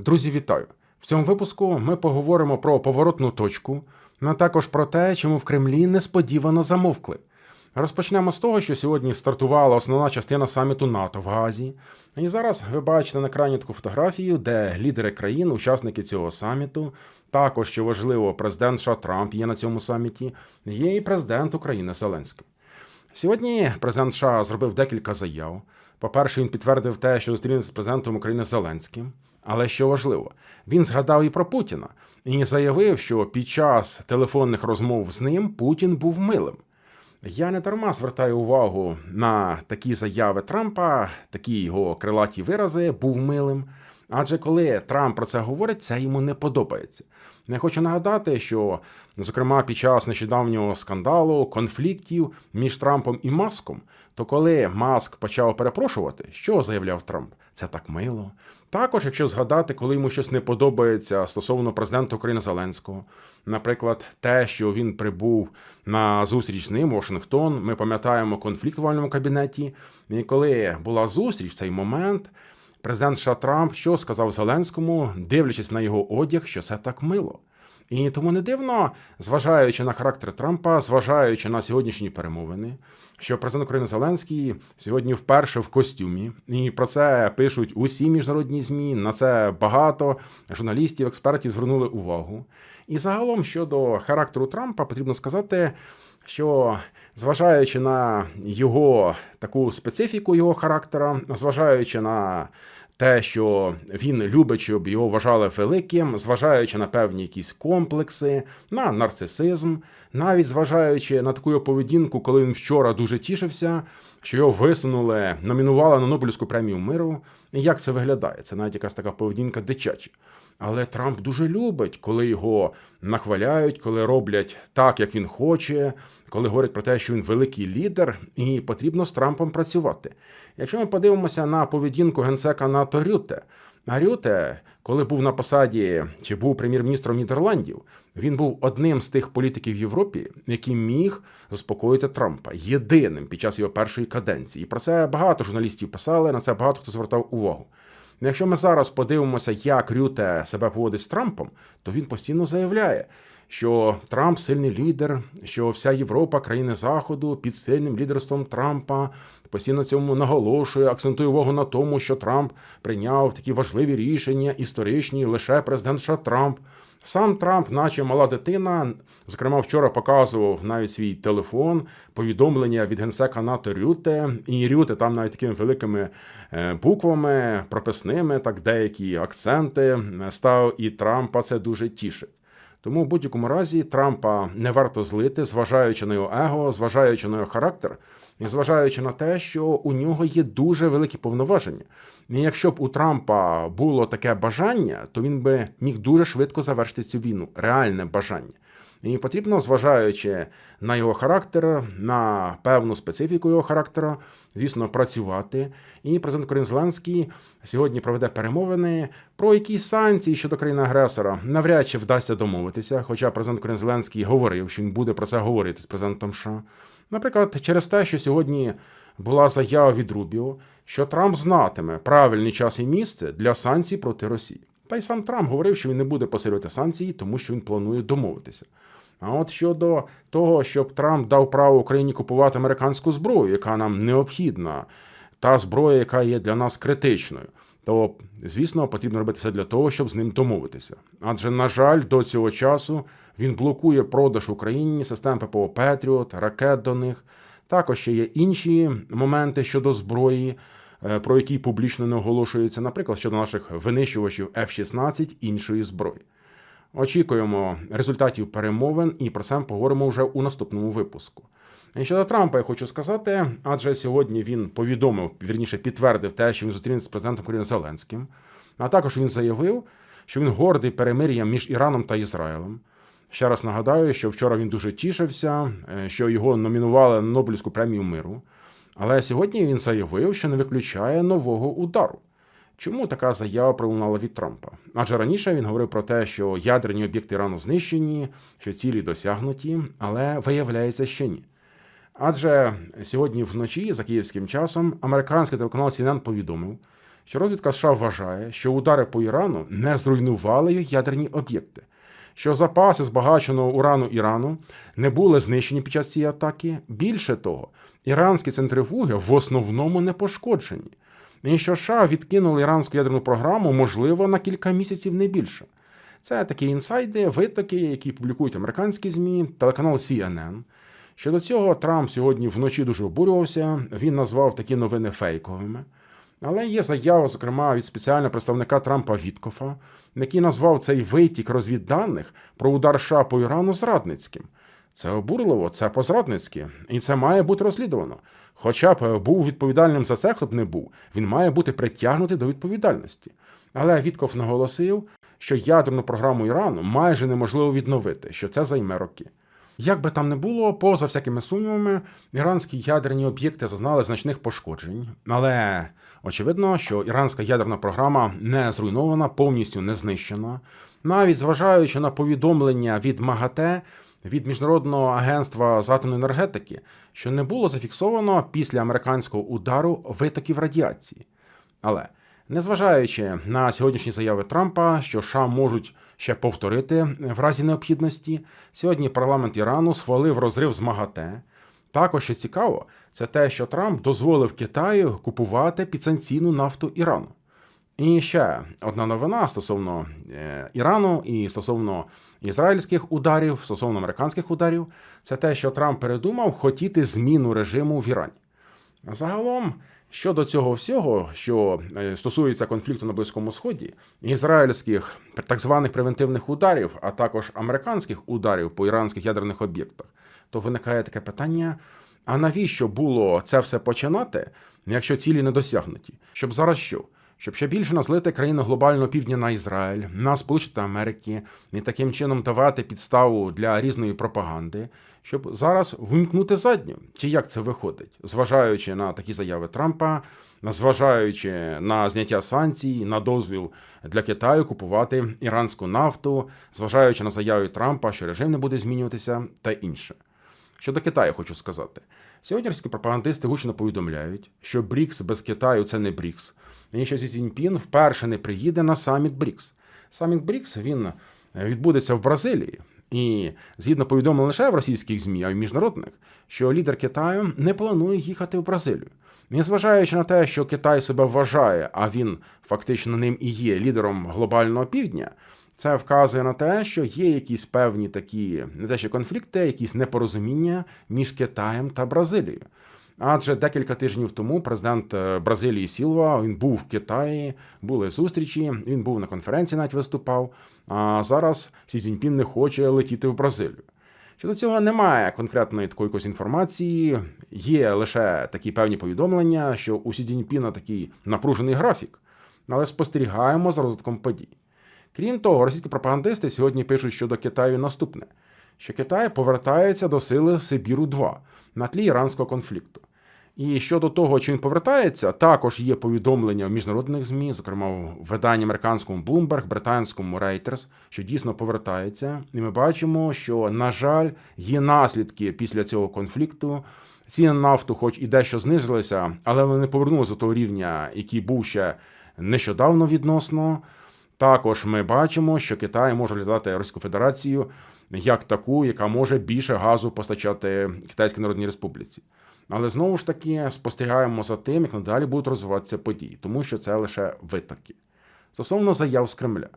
Друзі, вітаю! В цьому випуску ми поговоримо про поворотну точку, а також про те, чому в Кремлі несподівано замовкли. Розпочнемо з того, що сьогодні стартувала основна частина саміту НАТО в Газі. І зараз ви бачите на екрані таку фотографію, де лідери країн, учасники цього саміту, також що важливо, президент США Трамп є на цьому саміті, є і президент України Зеленський. Сьогодні президент США зробив декілька заяв. По-перше, він підтвердив те, що зустрінеться з президентом України Зеленським. Але що важливо, він згадав і про Путіна і заявив, що під час телефонних розмов з ним Путін був милим. Я не дарма звертаю увагу на такі заяви Трампа, такі його крилаті вирази був милим. Адже коли Трамп про це говорить, це йому не подобається. Я хочу нагадати, що, зокрема, під час нещодавнього скандалу, конфліктів між Трампом і Маском, то коли Маск почав перепрошувати, що заявляв Трамп? Це так мило. Також, якщо згадати, коли йому щось не подобається стосовно президента України Зеленського, наприклад, те, що він прибув на зустріч з ним, Вашингтон, ми пам'ятаємо конфлікт в вальному кабінеті. І коли була зустріч в цей момент. Президент США Трамп що сказав Зеленському, дивлячись на його одяг, що це так мило. І тому не дивно, зважаючи на характер Трампа, зважаючи на сьогоднішні перемовини, що президент України Зеленський сьогодні вперше в костюмі, і про це пишуть усі міжнародні змі. На це багато журналістів, експертів звернули увагу. І загалом щодо характеру Трампа, потрібно сказати, що зважаючи на його таку специфіку його характера, зважаючи на те, що він любить, щоб його вважали великим, зважаючи на певні якісь комплекси, на нарцисизм, навіть зважаючи на таку поведінку, коли він вчора дуже тішився, що його висунули, номінували на Нобелівську премію миру. Як це виглядає? Це навіть якась така поведінка дитяча. Але Трамп дуже любить, коли його нахваляють, коли роблять так, як він хоче, коли говорять про те, що він великий лідер, і потрібно з Трампом працювати. Якщо ми подивимося на поведінку генсека НАТО Рюте, Рюте, коли був на посаді чи був прем'єр-міністром Нідерландів, він був одним з тих політиків в Європі, який міг заспокоїти Трампа єдиним під час його першої каденції. І про це багато журналістів писали, на це багато хто звертав увагу. Ну, якщо ми зараз подивимося, як Рюте себе поводить з Трампом, то він постійно заявляє, що Трамп сильний лідер, що вся Європа, країни Заходу під сильним лідерством Трампа постійно цьому наголошує, акцентує увагу на тому, що Трамп прийняв такі важливі рішення, історичні, лише президент США Трамп. Сам Трамп, наче мала дитина, зокрема, вчора показував навіть свій телефон, повідомлення від генсека НАТО Рюте. І Рюте там навіть такими великими е, буквами, прописними, так деякі акценти е, став, і Трампа це дуже тішить. Тому в будь-якому разі Трампа не варто злити, зважаючи на його его, зважаючи на його характер, і зважаючи на те, що у нього є дуже великі повноваження. І якщо б у Трампа було таке бажання, то він би міг дуже швидко завершити цю війну, реальне бажання. І потрібно, зважаючи на його характер, на певну специфіку його характера, звісно, працювати. І президент Корін Зеленський сьогодні проведе перемовини про якісь санкції щодо країни-агресора. Навряд чи вдасться домовитися. Хоча президент Корін Зеленський говорив, що він буде про це говорити з президентом США. Наприклад, через те, що сьогодні була заява від Рубіо, що Трамп знатиме правильний час і місце для санкцій проти Росії. Та й сам Трамп говорив, що він не буде посилювати санкції, тому що він планує домовитися. А от щодо того, щоб Трамп дав право Україні купувати американську зброю, яка нам необхідна, та зброя, яка є для нас критичною, то звісно потрібно робити все для того, щоб з ним домовитися. Адже, на жаль, до цього часу він блокує продаж Україні систем ППО Петріот, ракет до них. Також ще є інші моменти щодо зброї. Е, про які публічно не оголошуються, наприклад, щодо наших винищувачів F-16 іншої зброї. Очікуємо результатів перемовин і про це поговоримо вже у наступному випуску. І щодо Трампа я хочу сказати, адже сьогодні він повідомив, вірніше підтвердив те, що він зустрінеться з президентом України Зеленським. А також він заявив, що він гордий перемир'ям між Іраном та Ізраїлем. Ще раз нагадаю, що вчора він дуже тішився, е, що його номінували на Нобелівську премію миру. Але сьогодні він заявив, що не виключає нового удару. Чому така заява пролунала від Трампа? Адже раніше він говорив про те, що ядерні об'єкти Ірану знищені, що цілі досягнуті, але виявляється, що ні. Адже сьогодні вночі, за київським часом, американський телеканал CNN повідомив, що розвідка США вважає, що удари по Ірану не зруйнували ядерні об'єкти, що запаси збагаченого урану Ірану не були знищені під час цієї атаки. Більше того, іранські центрифуги в основному не пошкоджені, і що США відкинули іранську ядерну програму, можливо, на кілька місяців не більше. Це такі інсайди, витоки, які публікують американські ЗМІ, телеканал CNN. Щодо цього, Трамп сьогодні вночі дуже обурювався. Він назвав такі новини фейковими. Але є заява, зокрема, від спеціального представника Трампа Віткофа, який назвав цей витік розвідданих про удар США по Ірану зрадницьким. Це обурливо, це по-зрадницьки, і це має бути розслідувано. Хоча б був відповідальним за це, хто б не був, він має бути притягнутий до відповідальності. Але Вітков наголосив, що ядерну програму Ірану майже неможливо відновити, що це займе роки. Як би там не було, поза всякими сумнівами, іранські ядерні об'єкти зазнали значних пошкоджень, але очевидно, що іранська ядерна програма не зруйнована, повністю не знищена. Навіть зважаючи на повідомлення від МАГАТЕ, від Міжнародного агентства з атомної енергетики, що не було зафіксовано після американського удару витоків радіації. Але незважаючи на сьогоднішні заяви Трампа, що США можуть ще повторити в разі необхідності, сьогодні парламент Ірану схвалив розрив з МАГАТЕ. Також що цікаво, це те, що Трамп дозволив Китаю купувати підсанкційну нафту Ірану. І ще одна новина стосовно е, Ірану і стосовно ізраїльських ударів, стосовно американських ударів, це те, що Трамп передумав хотіти зміну режиму в Ірані. Загалом, щодо цього всього, що е, стосується конфлікту на Близькому Сході, ізраїльських так званих превентивних ударів, а також американських ударів по іранських ядерних об'єктах, то виникає таке питання: а навіщо було це все починати, якщо цілі не досягнуті? Щоб зараз що? Щоб ще більше назлити країну глобального півдня на Ізраїль, на Сполучені Америки і таким чином давати підставу для різної пропаганди, щоб зараз вимкнути задню. Чи як це виходить, зважаючи на такі заяви Трампа, зважаючи на зняття санкцій, на дозвіл для Китаю купувати іранську нафту, зважаючи на заяви Трампа, що режим не буде змінюватися, та інше. Щодо Китаю, хочу сказати. Сьогоднішні пропагандисти гучно повідомляють, що Брікс без Китаю це не Брікс, і що Сі Цзіньпін вперше не приїде на саміт Брікс. Саміт Брікс він відбудеться в Бразилії. І згідно повідомлень лише в російських ЗМІ, а й міжнародних, що лідер Китаю не планує їхати в Бразилію. Незважаючи на те, що Китай себе вважає, а він фактично ним і є лідером глобального півдня, це вказує на те, що є якісь певні такі не те, що конфлікти, якісь непорозуміння між Китаєм та Бразилією. Адже декілька тижнів тому президент е, Бразилії Сілва він був в Китаї, були зустрічі. Він був на конференції, навіть виступав. А зараз Сі Цзіньпін не хоче летіти в Бразилію. Щодо цього немає конкретної такої інформації. Є лише такі певні повідомлення, що у Сі Цзіньпіна такий напружений графік, але спостерігаємо за розвитком подій. Крім того, російські пропагандисти сьогодні пишуть щодо Китаю наступне: що Китай повертається до сили Сибіру 2 на тлі іранського конфлікту. І щодо того, чи він повертається, також є повідомлення в міжнародних ЗМІ, зокрема в виданні американському Bloomberg, британському Reuters, що дійсно повертається. І ми бачимо, що, на жаль, є наслідки після цього конфлікту. Ціни на нафту, хоч і дещо знизилися, але вони не повернулися до того рівня, який був ще нещодавно відносно. Також ми бачимо, що Китай може розглядати Російську Федерацію як таку, яка може більше газу постачати Китайській Народній Республіці. Але знову ж таки спостерігаємо за тим, як надалі будуть розвиватися події, тому що це лише витоки. Стосовно заяв з Кремля.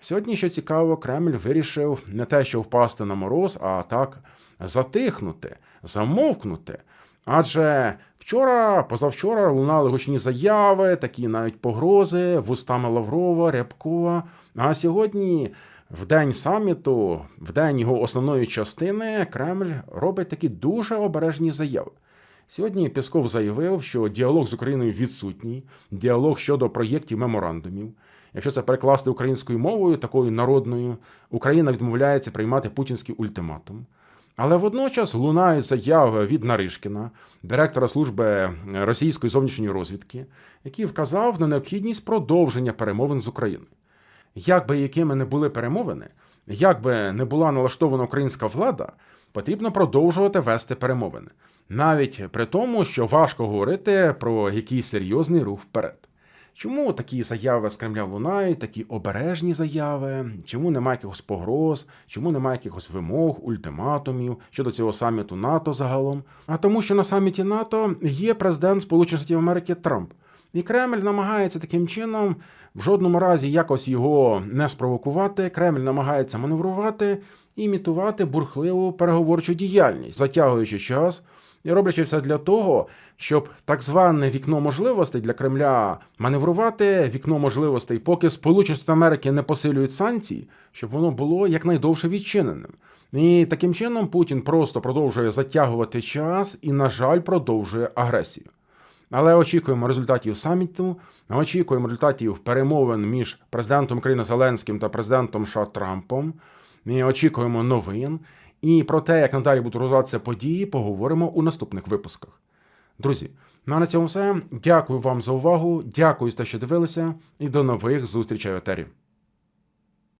Сьогодні, що цікаво, Кремль вирішив не те, що впасти на мороз, а так затихнути, замовкнути. Адже вчора, позавчора лунали гучні заяви, такі навіть погрози вустами Лаврова, Рябкова. А сьогодні, в день саміту, в день його основної частини, Кремль робить такі дуже обережні заяви. Сьогодні Пісков заявив, що діалог з Україною відсутній, діалог щодо проєктів меморандумів. Якщо це перекласти українською мовою, такою народною, Україна відмовляється приймати путінський ультиматум. Але водночас лунають заяви від Наришкіна, директора служби російської зовнішньої розвідки, який вказав на необхідність продовження перемовин з Україною. Як би якими не були перемовини, як би не була налаштована українська влада, потрібно продовжувати вести перемовини, навіть при тому, що важко говорити про якийсь серйозний рух вперед. Чому такі заяви з Кремля лунають, такі обережні заяви? Чому немає якихось погроз? Чому немає якихось вимог, ультиматумів щодо цього саміту НАТО загалом? А тому, що на саміті НАТО є президент Сполучених Штатів Америки Трамп. І Кремль намагається таким чином в жодному разі якось його не спровокувати. Кремль намагається маневрувати імітувати бурхливу переговорчу діяльність, затягуючи час і роблячи все для того, щоб так зване вікно можливостей для Кремля маневрувати, вікно можливостей, поки Сполучені Штати Америки не посилюють санкції, щоб воно було якнайдовше відчиненим. І таким чином Путін просто продовжує затягувати час і, на жаль, продовжує агресію. Але очікуємо результатів саміту, очікуємо результатів перемовин між президентом України Зеленським та президентом США Трампом. Ми очікуємо новин. І про те, як надалі будуть розвиватися події, поговоримо у наступних випусках. Друзі, ну а на цьому все. Дякую вам за увагу. Дякую за те, що дивилися, і до нових зустрічей в етері.